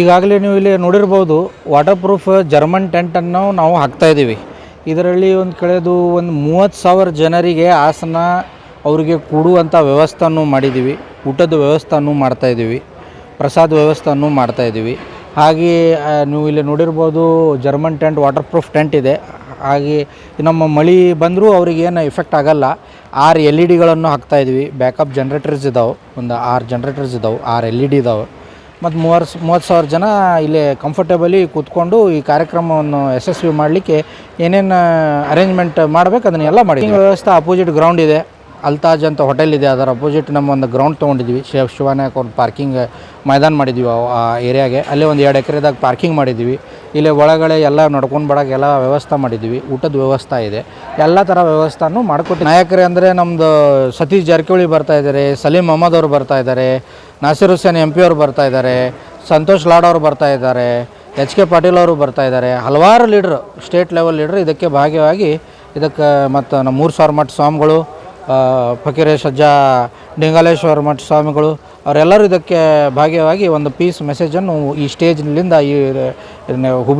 ಈಗಾಗಲೇ ನೀವು ಇಲ್ಲಿ ನೋಡಿರ್ಬೋದು ವಾಟರ್ ಪ್ರೂಫ್ ಜರ್ಮನ್ ಟೆಂಟನ್ನು ನಾವು ಹಾಕ್ತಾ ಇದ್ದೀವಿ. ಇದರಲ್ಲಿ ಒಂದು ಕಳೆದು ಒಂದು ಮೂವತ್ತು ಸಾವಿರ ಜನರಿಗೆ ಆಸನ ಅವರಿಗೆ ಕೊಡುವಂಥ ವ್ಯವಸ್ಥೆಯನ್ನು ಮಾಡಿದ್ದೀವಿ. ಊಟದ ವ್ಯವಸ್ಥೆಯನ್ನು ಮಾಡ್ತಾ ಇದ್ದೀವಿ. ಪ್ರಸಾದ ವ್ಯವಸ್ಥೆಯನ್ನು ಮಾಡ್ತಾ ಇದ್ದೀವಿ. ಹಾಗೆ ನೀವು ಇಲ್ಲಿ ನೋಡಿರ್ಬೋದು German tent waterproof tent ಇದೆ. ಹಾಗೆ ನಮ್ಮ ಮಳೆ ಬಂದರೂ ಅವ್ರಿಗೆ ಏನು ಇಫೆಕ್ಟ್ ಆಗಲ್ಲ. ಆರು ಎಲ್ ಇ ಡಿಗಳನ್ನು ಹಾಕ್ತಾ ಇದ್ವಿ ಬ್ಯಾಕಪ್ ಜನ್ರೇಟರ್ಸ್ ಇದಾವೆ. ಒಂದು ಆರು ಜನ್ರೇಟರ್ಸ್ ಇದಾವೆ. ಆರು ಎಲ್ ಇ ಡಿ ಇದಾವೆ. ಮತ್ತು ಮೂವತ್ತು ಮೂವತ್ತು ಸಾವಿರ ಜನ ಇಲ್ಲೇ ಕಂಫರ್ಟೇಬಲಿ ಕೂತ್ಕೊಂಡು ಈ ಕಾರ್ಯಕ್ರಮವನ್ನು ಯಶಸ್ವಿ ಮಾಡಲಿಕ್ಕೆ ಏನೇನು ಅರೇಂಜ್ಮೆಂಟ್ ಮಾಡಬೇಕು ಅದನ್ನೆಲ್ಲ ಮಾಡಿ ವ್ಯವಸ್ಥೆ ಅಪೋಸಿಟ್ ಗ್ರೌಂಡ್ ಇದೆ. ಅಲ್ತಾಜ್ ಅಂತ ಹೋಟೆಲ್ ಇದೆ. ಅದರ ಅಪೋಸಿಟ್ ನಮ್ಮ ಒಂದು ಗ್ರೌಂಡ್ ತೊಗೊಂಡಿದ್ವಿ. ಶಿವ ಒಂದು ಪಾರ್ಕಿಂಗ್ ಮೈದಾನ ಮಾಡಿದ್ವಿ ಆ ಏರಿಯಾಗೆ ಅಲ್ಲೇ ಒಂದು ಎರಡು ಎಕರೆದಾಗ ಪಾರ್ಕಿಂಗ್ ಮಾಡಿದ್ವಿ. ಇಲ್ಲಿ ಒಳಗಡೆ ಎಲ್ಲ ನಡ್ಕೊಂಡು ಬರೋಕೆ ಎಲ್ಲ ವ್ಯವಸ್ಥೆ ಮಾಡಿದ್ವಿ ಊಟದ ವ್ಯವಸ್ಥೆ ಇದೆ. ಎಲ್ಲ ಥರ ವ್ಯವಸ್ಥೆನೂ ಮಾಡಿಕೊಟ್ಟು ನಾಯಕರೇ ಅಂದರೆ ನಮ್ಮದು ಸತೀಶ್ ಜಾರಕಿಹೊಳಿ ಬರ್ತಾ ಇದ್ದಾರೆ, ಸಲೀಂ ಅಹಮದ್ ಅವರು ಬರ್ತಾ ಇದ್ದಾರೆ, ನಾಸಿರ್ ಹುಸೇನ್ ಎಂ ಪಿ ಅವರು ಬರ್ತಾ ಇದ್ದಾರೆ, ಸಂತೋಷ್ ಲಾಡ್ ಅವರು ಬರ್ತಾ ಇದ್ದಾರೆ, ಎಚ್ ಕೆ ಪಾಟೀಲ್ ಅವರು ಬರ್ತಾ ಇದ್ದಾರೆ. ಹಲವಾರು ಲೀಡ್ರು, ಸ್ಟೇಟ್ ಲೆವೆಲ್ ಲೀಡ್ರು ಇದಕ್ಕೆ ಭಾಗ್ಯವಾಗಿ ಇದಕ್ಕೆ ಮತ್ತು ನಮ್ಮ ಮೂರು ಸಾವಿರ ಮಠ ಸ್ವಾಮಿಗಳು ಆ, ಫಕೀರೇಶ್ ಅಜ್ಜ ಡಿಂಗಾಲೇಶ್ವರ ಮಠ ಸ್ವಾಮಿಗಳು ಅವರೆಲ್ಲರೂ ಇದಕ್ಕೆ ಭಾಗಿಯಾಗಿ ಒಂದು ಪೀಸ್ ಮೆಸೇಜನ್ನು ಈ ಸ್ಟೇಜ್ನಿಂದ ಈ ಹುಬ್ಳಿ